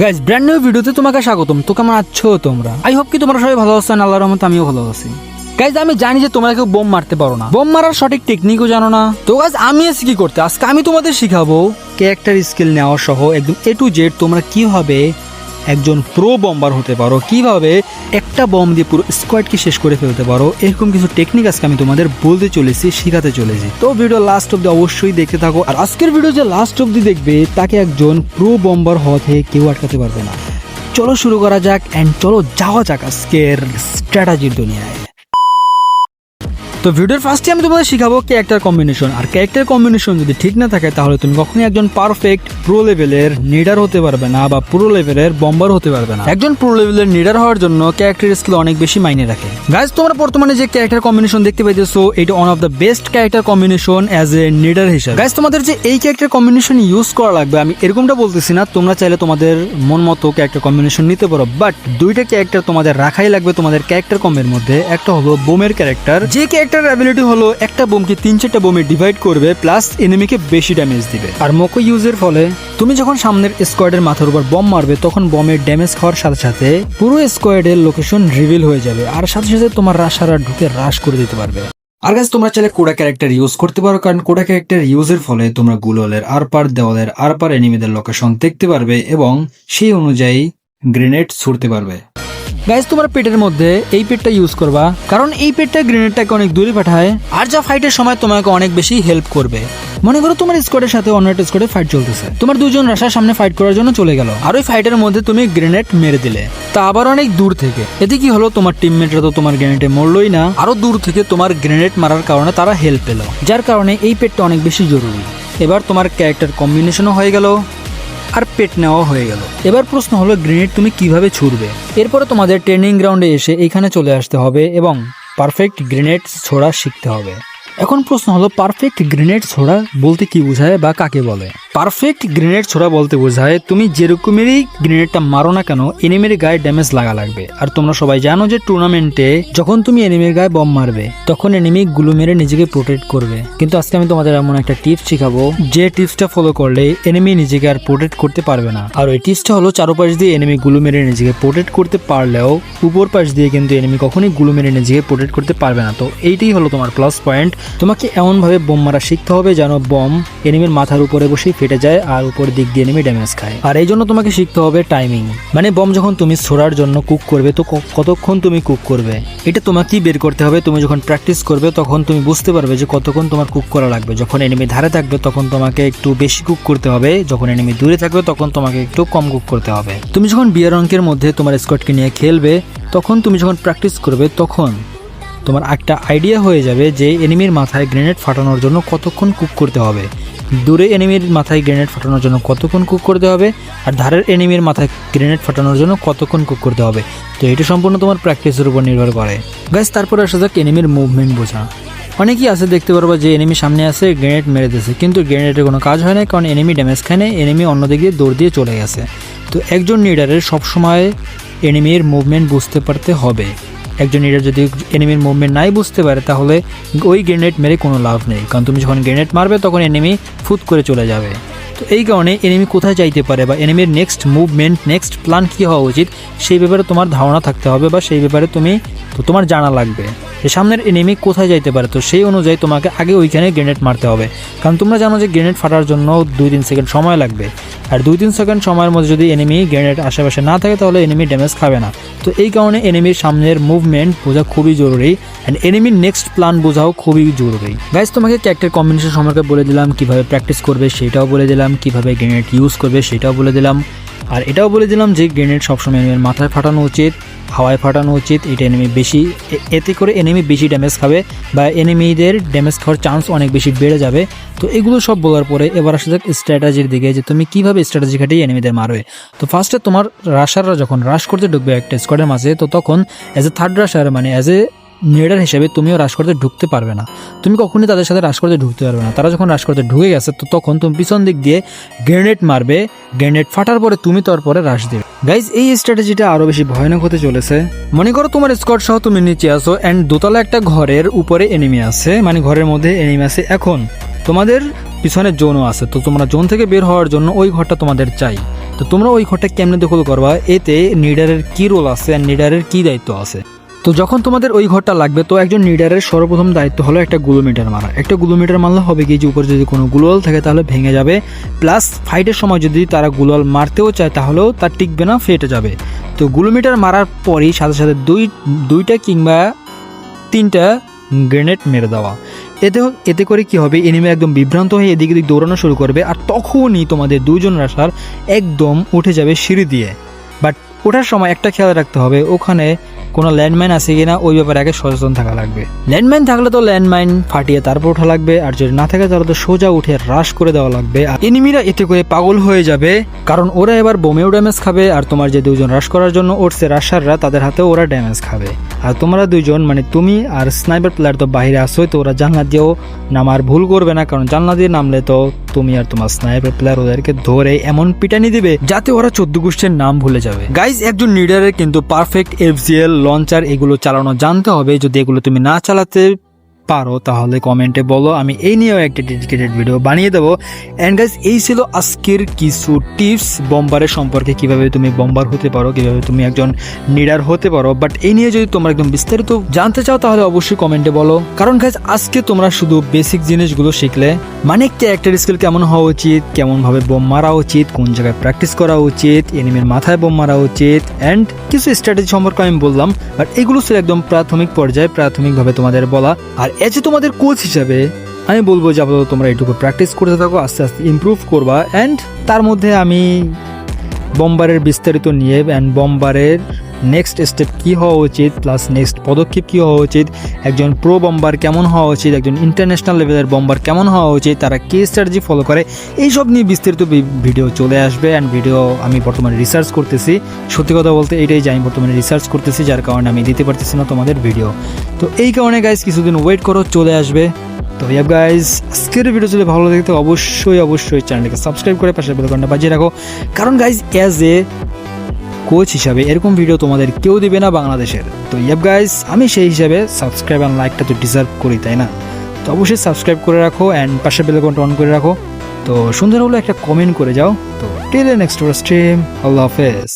Guys brand new ভিডিওতে তোমাকে স্বাগতম। তো কেমন আছো তোমরা? আই হোপ কি তোমরা সবাই ভালো আছো আল্লাহর রহমতে আমিও ভালো আছি। গাইজ আমি জানি যে তোমরা কেউ বোম মারতে পারো না। বোম মারার সঠিক টেকনিকও জানো না। তো গাইজ আমি এসে কি করতে? আজকে আমি তোমাদের শিখাবো ক্যারেক্টার স্কিল নেওয়া সহ একদম এ টু জেড তোমরা কীভাবে একজন প্রো বম্বার হতে পারো। কীভাবে একটা বম দিয়ে পুরো স্কোয়াডকে শেষ করে ফেলতে পারো। এরকম কিছু টেকনিক আজকে আমি তোমাদের বলতে চলেছি, শেখাতে চলেছি। তো ভিডিও লাস্ট অব্দি অবশ্যই দেখতে থাকো। আর আজকের ভিডিও যে লাস্ট অব্দি দেখবে, তাকে একজন প্রো বম্বার হওয়া থেকে কেউ আটকাতে পারবে না। চলো শুরু করা যাক অ্যান্ড চলো যাওয়া যাক আজকের স্ট্র্যাটাজির দুনিয়ায়। তো ভিডিওর ফার্স্টে আমি তোমাদের শিখাবো ক্যারেক্টার কম্বিনেশন আর ক্যারেক্টার কম্বিনেশন যদি ঠিক না থাকে, তাহলে তুমি কখনোই একজন পারফেক্ট প্রো লেভেলের নিডার হতে পারবে না বা প্রো লেভেলের বম্বার হতে পারবে না। একজন প্রো লেভেলের নিডার হওয়ার জন্য ক্যারেক্টার স্কিল অনেক বেশি মাইনে রাখে। গাইজ তোমরা বর্তমানে যে ক্যারেক্টার কম্বিনেশন দেখতে পাইতেছো, এটা one of the best character combination as a needle হিসাবে। গাইজ তোমাদের যে এই ক্যারেক্টার কম্বিনেশন ইউজ করা লাগবে, আমি এরকমটা বলতেছি না, তোমরা চাইলে তোমাদের মন মতো ক্যারেক্টার কম্বিনেশন নিতে পারো। বাট দুইটা ক্যারেক্টার তোমাদের রাখাই লাগবে তোমাদের ক্যারেক্টার কম্বের মধ্যে। একটা হলো বোমের ক্যারেক্টার যে ক্যারেক্টার অ্যাবিলিটি হলো একটা বোমকে তিন চারটা বোমে ডিভাইড করবে প্লাস এনিমিকে বেশি ড্যামেজ দিবে। আর মোকো ইউজের ফলে, তুমি যখন সামনের স্কোয়াডের মাথার উপর বম মারবে, তখন বমের ড্যামেজ খাওয়ার সাথে সাথে পুরো স্কোয়াডের লোকেশন রিভিল হয়ে যাবে, আর সাথে সাথে তোমার রাশারা ঢুকে রাশ করে দিতে পারবে। আর গাছ তোমরা চাইলে কোডা ক্যারেক্টার ইউজ করতে পারো, কারণ কোডা ক্যারেক্টার ইউজের ফলে তোমরা গুলোলের আর পার দেওয়ালের আর পার এনিমিদের লোকেশন দেখতে পারবে এবং সেই অনুযায়ী গ্রেনেড ছুড়তে পারবে। গাইজ তোমার পেটের মধ্যে এই পেটটা ইউজ করবা। কারণ এই পেটটা গ্রেনেডটাকে অনেক দূরে পাঠায় আর যা ফাইটের সময় তোমাকে অনেক বেশি হেল্প করবে। মনে করো তোমার স্কোয়াডের সাথে অন্য একটা স্কোয়াডে ফাইট চলতেছে। তোমার দুজন রাশার সামনে ফাইট করার জন্য চলে গেল। আর ওই ফাইটের মধ্যে তুমি গ্রেনেড মেরে দিলে। তা আবার অনেক দূর থেকে। এতে কি হলো? তোমার টিমমেটরা তো তোমার গ্রেনেডে মরলোই না। আরও দূর থেকে তোমার গ্রেনেড মারার কারণে তারা হেল্প পেল। যার কারণে এই পেটটা অনেক বেশি জরুরি। এবার তোমার ক্যারেক্টার কম্বিনেশনও হয়ে গেল। আর পেট নেওয়া হয়ে গেল। এবার প্রশ্ন হলো, গ্রেনেড তুমি কীভাবে ছুড়বে? এরপরে তোমাদের ট্রেনিং গ্রাউন্ডে এসে এখানে চলে আসতে হবে এবং পারফেক্ট গ্রেনেড ছোড়া শিখতে হবে। এখন প্রশ্ন হলো, পারফেক্ট গ্রেনেড ছোড়া বলতে কি বোঝায় বা কাকে বলে? পারফেক্ট গ্রেনেড ছোড়া বলতে বোঝায়, তুমি যেরকমেরই গ্রেনেডটা মারো না কেন, এনিমির গায়ে ড্যামেজ লাগা লাগবে। আর তোমরা সবাই জানো যে টুর্নামেন্টে যখন তুমি এনিমির গায়ে বম মারবে, তখন এনিমি গুলো মেরে নিজেকে প্রোটেক্ট করবে। কিন্তু আজকে আমি তোমাদের এমন একটা টিপস শিখাবো, যে টিপসটা ফলো করলে এনিমি নিজেকে আর প্রোটেক্ট করতে পারবে না। আর ওই টিপসটা হলো, চারোপাশ দিয়ে এনিমি গুলো মেরে নিজেকে প্রোটেক্ট করতে পারলেও উপর পাশ দিয়ে কিন্তু এনিমি কখনোই গুলো মেরে নিজেকে প্রোটেক্ট করতে পারবে না। তো এইটাই হলো তোমার প্লাস পয়েন্ট তোমাকে এমনভাবে বোম মারা শিখতে হবে যেন বম এনিমির মাথার উপরে বসেই ফেটে যায় আর উপর দিক দিয়ে এনিমি ড্যামেজ খায়। আর এই জন্য তোমাকে শিখতে হবে টাইমিং মানে বম যখন তুমি ছোড়ার জন্য কুক করবে, তো কতক্ষণ তুমি কুক করবে? এটা তোমাকেই বের করতে হবে। তুমি যখন প্র্যাকটিস করবে, তখন তুমি বুঝতে পারবে যে কতক্ষণ তোমার কুক করা লাগবে। যখন এনিমি ধারে থাকবে, তখন তোমাকে একটু বেশি কুক করতে হবে। যখন এনিমি দূরে থাকবে, তখন তোমাকে একটু কম কুক করতে হবে। তুমি যখন বিয়ার অঙ্কের মধ্যে তোমার স্কোয়াডকে নিয়ে খেলবে, তখন তুমি যখন প্র্যাকটিস করবে, তখন তোমার একটা আইডিয়া হয়ে যাবে যে এনিমির মাথায় গ্রেনেড ফাটানোর জন্য কতক্ষণ কুক করতে হবে। দূরে এনিমির মাথায় গ্রেনেড ফাটানোর জন্য কতক্ষণ কুক করতে হবে? আর ধারের এনিমির মাথায় গ্রেনেড ফাটানোর জন্য কতক্ষণ কুক করতে হবে? তো এটা সম্পূর্ণ তোমার প্র্যাকটিসের উপর নির্ভর করে। গ্যাস তারপরে আসা যাক এনিমির মুভমেন্ট বোঝা। অনেকেই আছে, দেখতে পারব যে এনিমি সামনে আছে গ্রেনেড মেরে দিয়েছে কিন্তু গ্রেনেডের কোনো কাজ হয় না কারণ এনিমি ড্যামেজ খায় না এনিমি অন্যদিক দৌড় দিয়ে চলে গেছে। তো একজন লিডারের সবসময় এনিমির মুভমেন্ট বুঝতে পারতে হবে। একজন এটা যদি এনিমির মুভমেন্ট নাই বুঝতে পারে, তাহলে ওই গ্রেনেড মেরে কোনো লাভ নেই। কারণ তুমি যখন গ্রেনেড মারবে, তখন এনিমি ফুত করে চলে যাবে। তো এই কারণে এনিমি কোথায় যাইতে পারে বা এনিমির নেক্সট মুভমেন্ট নেক্সট প্ল্যান কী হওয়া উচিত, সেই ব্যাপারে তোমার ধারণা থাকতে হবে বা সেই ব্যাপারে তুমি তো তোমার জানা লাগবে যে সামনের এনিমি কোথায় যাইতে পারে। তো সেই অনুযায়ী তোমাকে আগে ওইখানে গ্রেনেড মারতে হবে। কারণ তোমরা জানো যে গ্রেনেড ফাটার জন্য দুই তিন সেকেন্ড সময় লাগবে। আর দুই তিন সেকেন্ড সময়ের মধ্যে যদি এনিমি গ্রেনেড আশেপাশে না থাকে, তাহলে এনিমি ড্যামেজ খাবে না। তো এই কারণে এনিমির সামনের মুভমেন্ট বোঝা খুবই জরুরি। অ্যান্ড এনিমির নেক্সট প্ল্যান বোঝাও খুবই জরুরি। গাইজ তোমাকে ক্যারেক্টার কম্বিনেশন সম্পর্কে বলে দিলাম, কীভাবে প্র্যাকটিস করবে সেটাও বলে দিলাম, কীভাবে গ্রেনেড ইউজ করবে সেটাও বলে দিলাম। আর এটাও বলে দিলাম যে গ্রেনেড সবসময় এনিমির মাথায় ফাটানো উচিত, হাওয়ায় ফাটানো উচিত, এটা এনিমি বেশি এতে করে এনিমি বেশি ড্যামেজ খাবে বা এনিমিদের ড্যামেজ খাওয়ার চান্স অনেক বেশি বেড়ে যাবে। তো এগুলো সব বলার পরে এবার আসা যাক স্ট্র্যাটাজির দিকে যে তুমি কীভাবে স্ট্র্যাটাজি খাটিয়ে এনিমিদের মারবে। তো ফার্স্টে তোমার রাশাররা যখন রাশ করতে ঢুকবে একটা স্কোয়াডের মাঝে, তো তখন অ্যাজ এ থার্ড রাশার মানে অ্যাজ এ নিডার হিসেবে তুমিও রাশ করতে ঢুকতে পারবে না। তুমি কখনই তাদের সাথে রাশ করতে ঢুকতে পারবে না। তারা যখন রাশ করতে ঢুকে গেছে, তো তখন তুমি পিছন দিক দিয়ে গ্রেনেড মারবে, গ্রেনেড ফাটার পরে তুমি তারপরে রাশ দেবে। গাইজ এই স্ট্র্যাটেজিটা আরও বেশি ভয়ানক হতে চলেছে। মনে করো তোমার স্কোয়াড সহ তুমি নিচে আসো অ্যান্ড দোতলা একটা ঘরের উপরে এনিমি আছে মানে ঘরের মধ্যে এনিমি আছে এখন। তোমাদের পিছনে জোনও আছে, তো তোমরা জোন থেকে বের হওয়ার জন্য ওই ঘরটা তোমাদের চাই। তো তোমরা ওই ঘরটা কেমনে দখল করবা? এতে নিডারের কি রোল আছে আর নিডারের কি দায়িত্ব আছে? তো যখন তোমাদের ওই ঘরটা লাগবে, তো একজন নিডারের সর্বপ্রথম দায়িত্ব হলো একটা গুলোমিটার মারা। একটা গুলোমিটার মারলে হবে কি যে উপরে যদি কোনো গুলোল থাকে তাহলে ভেঙে যাবে। প্লাস ফাইটের সময় যদি তারা গুলোল মারতেও চায় তাহলেও তার টিকবে না, ফেটে যাবে। তো গুলোমিটার মারার পরই সাথে সাথে দুই, দুইটা কিংবা তিনটা গ্রেনেড মেরে দেওয়া। এতে এতে করে কি হবে এনিমে একদম বিভ্রান্ত হয়ে এদিক এদিক দৌড়ানো শুরু করবে আর তখনই তোমাদের দুজন রাসার একদম উঠে যাবে সিঁড়ি দিয়ে। বাট ওঠার সময় একটা খেয়াল রাখতে হবে, ওখানে কোনো ল্যান্ডমাইন আছে কিনা, ওই ব্যাপারে আগে সচেতন থাকা লাগবে। ল্যান্ডমাইন থাকলে তো ল্যান্ডমাইন ফাটিয়ে তারপর ওঠা লাগবে, আর যদি না থাকে তাহলে তো সোজা উঠে হ্রাস করে দেওয়া লাগবে। আর এনিমিরা এতে করে পাগল হয়ে যাবে, কারণ ওরা এবার বোমেও ড্যামেজ খাবে, আর তোমার যে দুজন হ্রাস করার জন্য উঠছে রাশাররা তাদের হাতে ওরা ড্যামেজ খাবে। আর তোমরা দুইজন মানে তুমি আর স্নাইপার প্লেয়ার তো বাইরে আসোই তো ওরা জানলা দিয়েও নামার ভুল করবে না, কারণ জানলা দিয়ে নামলে তো তুমি আর তোমার স্নাইপার প্লেয়ার ওদেরকে ধরে এমন পিটানি দিবে, যাতে ওরা চোদ্দ গোষ্ঠীর নাম ভুলে যাবে। গাইজ একজন লিডারের কিন্তু পারফেক্ট এফজিএল লঞ্চার এগুলো চালানো জানতে হবে। যদি এগুলো তুমি না চালাতে পারো, তাহলে কমেন্টে বলো। আমি এই নিয়েও একটা ডেডিকেটেড ভিডিও বানিয়ে দেবো। অ্যান্ড গাইজ এই ছিল আজকের কিছু টিপস বম্বারের সম্পর্কে, কীভাবে তুমি বম্বার হতে পারো, কীভাবে তুমি একজন নিডার হতে পারো। বাট এই নিয়ে যদি তোমরা একদম বিস্তারিত জানতে চাও, তাহলে অবশ্যই কমেন্টে বলো। কারণ গাইজ আজকে তোমরা শুধু বেসিক জিনিসগুলো শিখলে মানে ক্যারেক্টার স্কিল কেমন হওয়া উচিত, কেমনভাবে বোম মারা উচিত, কোন জায়গায় প্র্যাকটিস করা উচিত এনিমির মাথায় বোম মারা উচিত অ্যান্ড কিছু স্ট্র্যাটেজি সম্পর্কে আমি বললাম। বাট এগুলো ছিল একদম প্রাথমিক পর্যায়ে, প্রাথমিকভাবে তোমাদের বলা। আর এজ তোমাদের কোচ হিসাবে, আমি বলব যে আপাতত তোমরা এইটুকু প্র্যাকটিস করতে থাকো, আস্তে আস্তে ইম্প্রুভ করবা। অ্যান্ড তার মধ্যে আমি বম্বারের বিস্তারিত নিয়ে অ্যান্ড বম্বারের নেক্সট স্টেপ কি হওয়া উচিত প্লাস নেক্সট পদক্ষেপ কি হওয়া উচিত, একজন প্রো বম্বার কেমন হওয়া উচিত, একজন ইন্টারন্যাশনাল লেভেলের বম্বার কেমন হওয়া উচিত, তারা কি স্ট্র্যাটেজি ফলো করে, এইসব নিয়ে বিস্তারিত ভিডিও চলে আসবে অ্যান্ড ভিডিও আমি বর্তমানে রিসার্চ করতেছি। সত্যি কথা বলতে এটাই যে আমি বর্তমানে রিসার্চ করতেছি, যার কারণে আমি দিতে পারতেছি না তোমাদের ভিডিও তো এই কারণে গাইজ কিছুদিন ওয়েট করো, চলে আসবে। তো ইয়াব গাইজ আজকের ভিডিও যদি ভালো লাগে, তো অবশ্যই অবশ্যই চ্যানেলকে সাবস্ক্রাইব করে পাশে বেলকনটা বাজিয়ে রাখো। কারণ গাইজ অ্যাজ এ কোচ হিসাবে এরকম ভিডিও তোমাদের কেউ দিবে না বাংলাদেশের। তো ইয়াব গাইজ আমি সেই হিসাবে সাবস্ক্রাইব অ্যান্ড লাইকটা তো ডিজার্ভ করি, তাই না? তো অবশ্যই সাবস্ক্রাইব করে রাখো অ্যান্ড পাশে বেলকনটা অন করে রাখো। তো সুন্দর হলো একটা কমেন্ট করে যাও। তো টেলে নেক্সট স্ট্রিম আল্লাহ হাফেজ।